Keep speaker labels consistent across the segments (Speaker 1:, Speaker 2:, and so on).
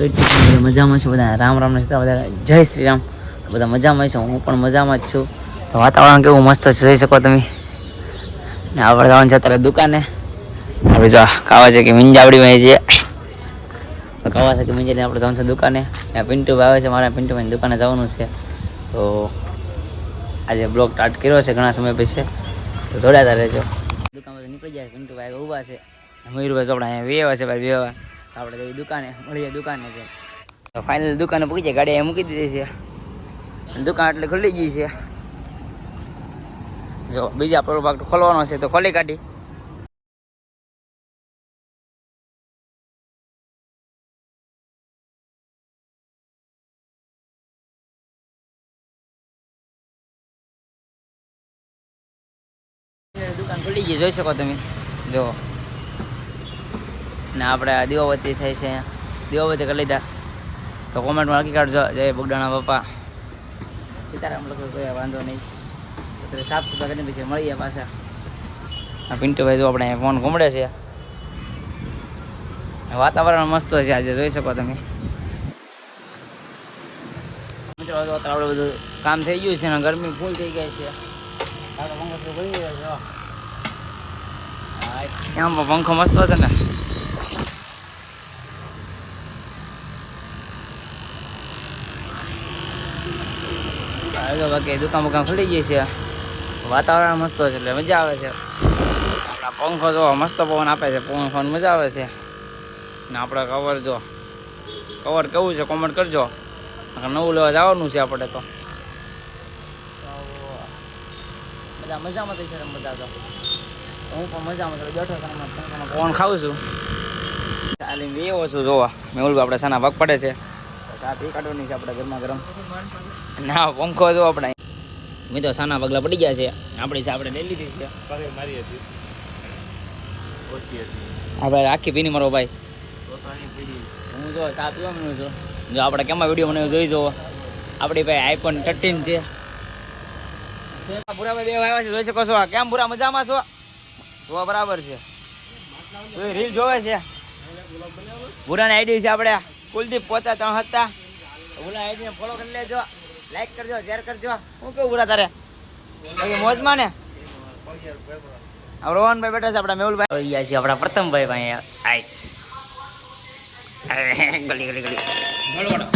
Speaker 1: ચોઈટી મજામાં છું? બધા રામ રામ બધા જય શ્રી રામ બધા મજામાં છો? હું પણ મજામાં જ છું. તો વાતાવરણ કેવું મસ્ત છે? જોઈ શકો તમે. ને આપણે જવાનું છે અત્યારે દુકાને. આપણે જો કાવા છે કે મિંજાવડીમાં છે તો કાવા છે કે મિંજાને આપણે જવાનું છે દુકાને. ત્યાં પિન્ટુભાઈ આવે છે મારે પિન્ટુભાઈની દુકાને જવાનું છે. તો આજે બ્લોગ સ્ટાર્ટ કર્યો છે ઘણા સમય પછી. તો જોડાતા રહેજો. દુકાનમાં નીકળી જાય પિન્ટુભાઈ ઊભા છે. મયુરભાઈ ચોપડા અહીંયા વેવા છે, ભાઈ વેવા. આપણે જઈએ દુકાને, મળીએ દુકાને તો. ફાઇનલ દુકાને પૂકી જાય ગાડી મૂકી દીધી છે. દુકાન એટલે ખુલ્લી ગઈ છે. જો, બીજા પ્રોડક્ટ ખોલવાનો છે, તો ખોલી કાઢી. દુકાન ખુલી ગઈ, જોઈ શકો તમે. જો. ને આપણે દીવાબત્તી થાય છે. દીવાબત્તી કરી લીધા. તો કોમેન્ટમાં લખી કાઢજો. જય બગડાણા પપ્પા સીતારામ લખો કોઈ વાંધો નહીં. અત્યારે સાફ સુથરા કરીને પછી મળીએ પાછા. આ પિન્ટુભાઈ જો આપણે ફોન ઘૂમડે છે. વાતાવરણ મસ્ત છે આજે, જોઈ શકો તમે. મિત્રો બધું કામ થઈ ગયું છે ને ગરમી ફૂલ થઈ ગઈ છે. પંખો મસ્ત છે ને. તો બાકી દુકાન બુકાન ખુલી ગઈ છે. વાતાવરણ મસ્ત છે એટલે મજા આવે છે. આપણા પંખો જો મસ્ત પવન આપે છે, પવન ફોન મજા આવે છે. ને આપણે કવર જો કવર કેવું છે કોમેન્ટ કરજો. નવું લેવા જવાનું છે આપણે તો. બધા મજામાં થઈ છે બધા તો. હું પણ મજામાં બેઠો છું પવન ખાઉં છું. ચાલીને એવો છું, જોવા. મેહુલ આપણે સાના ભાગ પડે છે. ચા પી કાઢવાની છે આપણે ગરમા ગરમ. ના પંખો જો આપણે મેં તો સાના પગલા પડી ગયા છે. આપણી છે આપણે લઈ લીધી છે. આપણે આખી પીની મારો ભાઈ. હું જો ચા પીવા મળું છું. જો આપણે કેમાં વીડિયો મને જોઈ જુઓ. આપણી ભાઈ આઈફોન થર્ટીન છે. બુરા ભાઈ બે આવ્યા છે જોઈ શકો છો કેમ બુરા મજામાં છો? જોવા બરાબર છે. રીલ જોવે છે. બુરાની આઈડી છે આપણે કુલદીપ પોતા ત્યાં હતા. બુરા આઈડીને ફોલો કરી લેજો. લાઈક કરજો શેર કરજો. હું કેવું ઉરા તારે? બાકી મોજમાં ને? રોહનભાઈ બેઠા છે આપણા મેહુલભાઈ. ગયા છીએ આપણા પ્રથમભાઈ ભાઈ આઈ ગલી ગલી ગલી. ઢોલો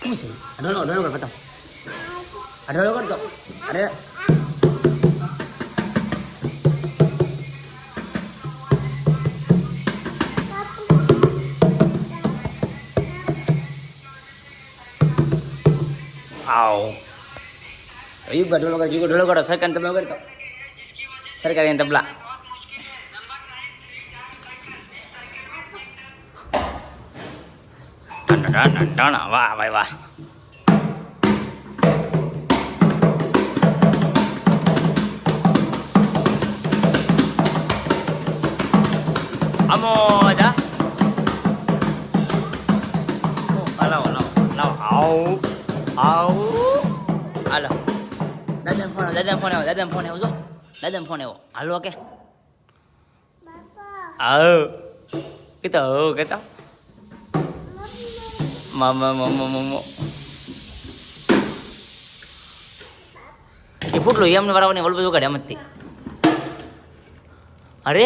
Speaker 1: શું છે? ઢોલો ઢોલો કર આ ઢોલો કરતો અરે. આવ યુગ ઢોલો કર યુગ ઢોલો કરો સરકાર તમે કરતો સરકારી તબલા ટણ ટણ વાહ ભાઈ વાહ અમોજા લાવો આવ. હાલો. દાદા ફોન દાદા ફોન આવ્યો દાદા ફોન આવ્યો જો. દાદા ફોન આવ્યો હાલો કે આવ કેતો આવ કેતો. મામા એ ફૂટલું એમને બરાબર ઓલું બધું કાઢે એમ જ અરે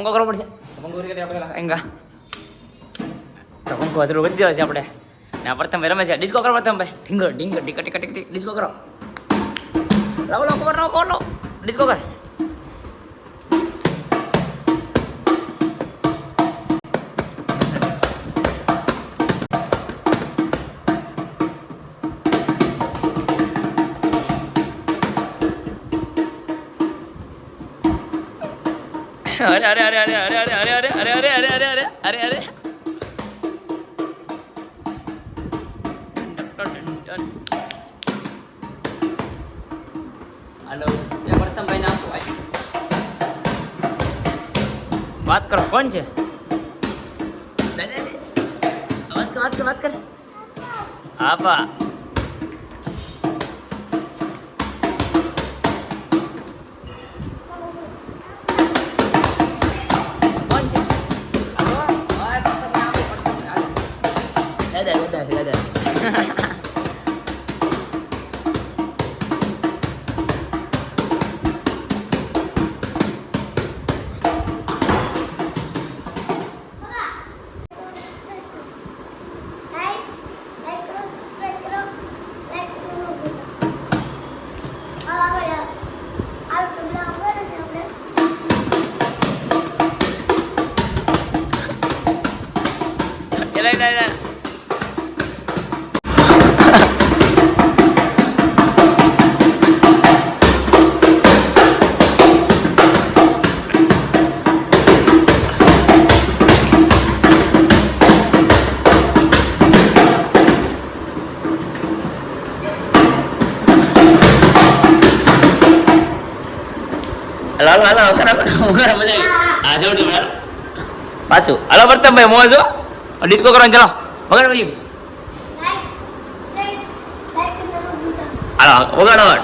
Speaker 1: પંખો કરવો પડશે. પંખો કરી આપણે એંગા. તો પંખો જરૂર વધી ગયો છે આપણે. ને પ્રથમ રમે છે. ડિસ્કો કરો પ્રથમ ભાઈ. ઢીંગર ઢીંગર ટીક ટીક ટીક ડિસ્કો કરો. લાવો લાવો કવર લો ડિસ્કો કર. અરે અરે અરે અરે અરે અરે અરે અરે અરે અરે અરે અરે અરે અરે અરે હાલો એ પ્રથમભાઈ નામ શું વાત કરો કોણ છે દાદા છે વાત કર વાત કર વાત કર હા Dadah, dadah, dadah. Đây đây đây. હાલો હાલો હાલો કરા મજા આવી. આ પાછું. હાલો પ્રતાપભાઈ મોં જો ડિસ્કો કરવાનું, ચાલો. વગર ભાઈ હાલો વગર વગર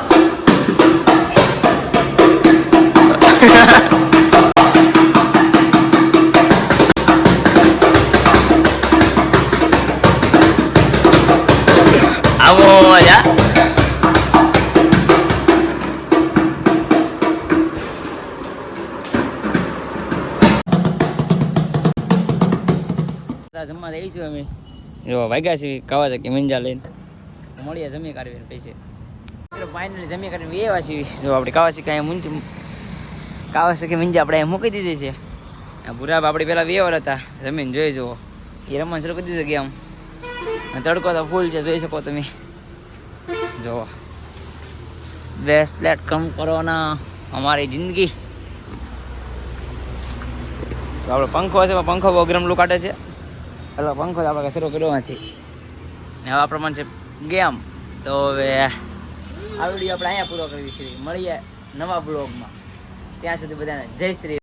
Speaker 1: જમવા જઈશું અમે. જો વાગ્યા છે કાવાસાકી છે કે મિંજા લઈને? મળીએ જમી કાઢવી પૈસે ફાઇનલી જમી કાઢીને એવા છીએ. જો આપણે કાવાસી કાંઈ મૂંઝ કાવાસી કે મિંજા આપણે અહીં મૂકી દીધી છે. આ ભૂરા આપણે પેલા વેવર હતા. જમીન જોઈ જુઓ. એ રમણ શરૂ કરી દીધું ગયા આમ. તડકો તો ફૂલ છે જોઈ શકો તમે. જો. બેસ્ટ લેટ કમ કરોના અમારી જિંદગી. આપણો પંખો છે પંખો બહુ ગરમ લુક કાઢે છે. એટલે પંખો તો આપણે શરૂ કર્યો નથી. ને આ પ્રમાણે છે ગેમ. તો હવે આ વીડિયો આપણે અહીંયા પૂરો કરીએ છીએ. મળીએ નવા બ્લોગમાં. ત્યાં સુધી બધાને જય શ્રી